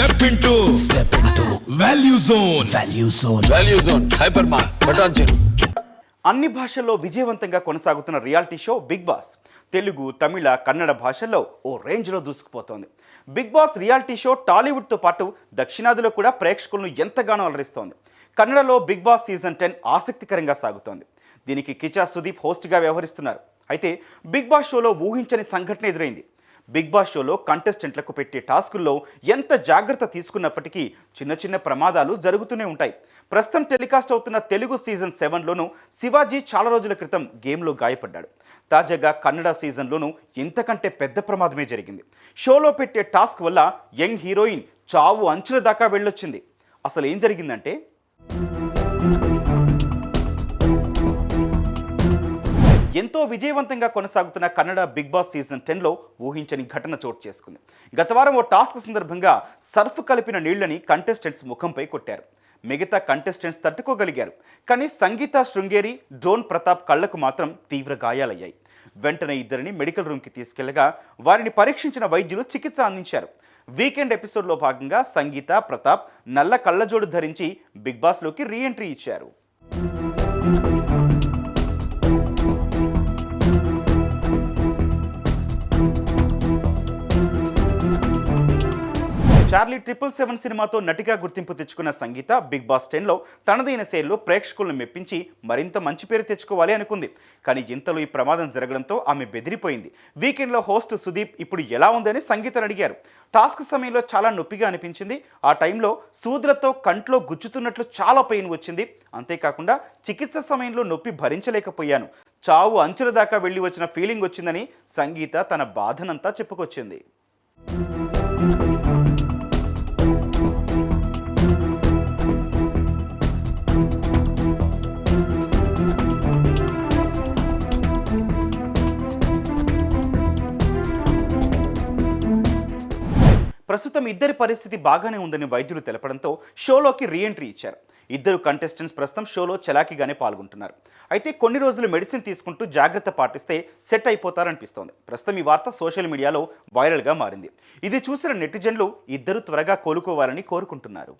Step into step into value zone value zone value zone hyper మార్ బటాన్ చెరు అన్ని భాషల్లో విజయవంతంగా కొనసాగుతున్న reality show Bigg Boss. Telugu Tamil Kannada భాషల్లో ఓ రేంజ్లో దూసుకుపోతోంది. బిగ్ బాస్ రియాలిటీ షో టాలీవుడ్తో పాటు దక్షిణాదిలో కూడా ప్రేక్షకులను ఎంతగానో అలరిస్తోంది. కన్నడలో బిగ్ బాస్ సీజన్ టెన్ ఆసక్తికరంగా సాగుతోంది. దీనికి కిచా సుదీప్ హోస్ట్గా వ్యవహరిస్తున్నారు. అయితే బిగ్ బాస్ షోలో ఊహించని సంఘటన ఎదురైంది. బిగ్ బాస్ షోలో కంటెస్టెంట్లకు పెట్టే టాస్కుల్లో ఎంత జాగ్రత్త తీసుకున్నప్పటికీ చిన్న చిన్న ప్రమాదాలు జరుగుతూనే ఉంటాయి. ప్రస్తుతం టెలికాస్ట్ అవుతున్న తెలుగు సీజన్ సెవెన్లోనూ శివాజీ చాలా రోజుల క్రితం గేమ్లో గాయపడ్డాడు. తాజాగా కన్నడ సీజన్లోనూ ఇంతకంటే పెద్ద ప్రమాదమే జరిగింది. షోలో పెట్టే టాస్క్ వల్ల యంగ్ హీరోయిన్ చావు అంచుల దాకా వెళ్ళొచ్చింది. అసలు ఏం జరిగిందంటే ఎంతో విజయవంతంగా కొనసాగుతున్న కన్నడ బిగ్ బాస్ సీజన్ టెన్లో ఊహించని ఘటన చోటు చేసుకుంది. గత వారం ఓ టాస్క్ సందర్భంగా సర్ఫ్ కలిపిన నీళ్ళని కంటెస్టెంట్స్ ముఖంపై కొట్టారు. మిగతా కంటెస్టెంట్స్ తట్టుకోగలిగారు. కానీ సంగీత శృంగేరి డ్రోన్ ప్రతాప్ కళ్ళకు మాత్రం తీవ్ర గాయాలయ్యాయి. వెంటనే ఇద్దరిని మెడికల్ రూమ్కి తీసుకెళ్ళగా వారిని పరీక్షించిన వైద్యులు చికిత్స అందించారు. వీకెండ్ ఎపిసోడ్లో భాగంగా సంగీత ప్రతాప్ నల్ల కళ్ళజోడు ధరించి బిగ్ బాస్లోకి రీ ఎంట్రీ ఇచ్చారు. చార్లీ ట్రిపుల్ సెవెన్ సినిమాతో నటిగా గుర్తింపు తెచ్చుకున్న సంగీత బిగ్ బాస్ టెన్లో తనదైన శైలిలో ప్రేక్షకులను మెప్పించి మరింత మంచి పేరు తెచ్చుకోవాలి అనుకుంది. కానీ ఇంతలో ఈ ప్రమాదం జరగడంతో ఆమె బెదిరిపోయింది. వీకెండ్లో హోస్ట్ సుదీప్ ఇప్పుడు ఎలా ఉందని సంగీతను అడిగారు. టాస్క్ సమయంలో చాలా నొప్పిగా అనిపించింది. ఆ టైంలో సూదులతో కంట్లో గుచ్చుతున్నట్లు చాలా పెయిన్ వచ్చింది. అంతేకాకుండా చికిత్స సమయంలో నొప్పి భరించలేకపోయాను. చావు అంచుల దాకా వెళ్ళి వచ్చిన ఫీలింగ్ వచ్చిందని సంగీత తన బాధనంతా చెప్పుకొచ్చింది. ప్రస్తుతం ఇద్దరి పరిస్థితి బాగానే ఉందని వైద్యులు తెలపడంతో షోలోకి రీఎంట్రీ ఇచ్చారు. ఇద్దరు కంటెస్టెంట్స్ ప్రస్తుతం షోలో చలాకీగానే పాల్గొంటున్నారు. అయితే కొన్ని రోజులు మెడిసిన్ తీసుకుంటూ జాగ్రత్త పాటిస్తే సెట్ అయిపోతారనిపిస్తోంది. ప్రస్తుతం ఈ వార్త సోషల్ మీడియాలో వైరల్గా మారింది. ఇది చూసిన నెటిజన్లు ఇద్దరు త్వరగా కోలుకోవాలని కోరుకుంటున్నారు.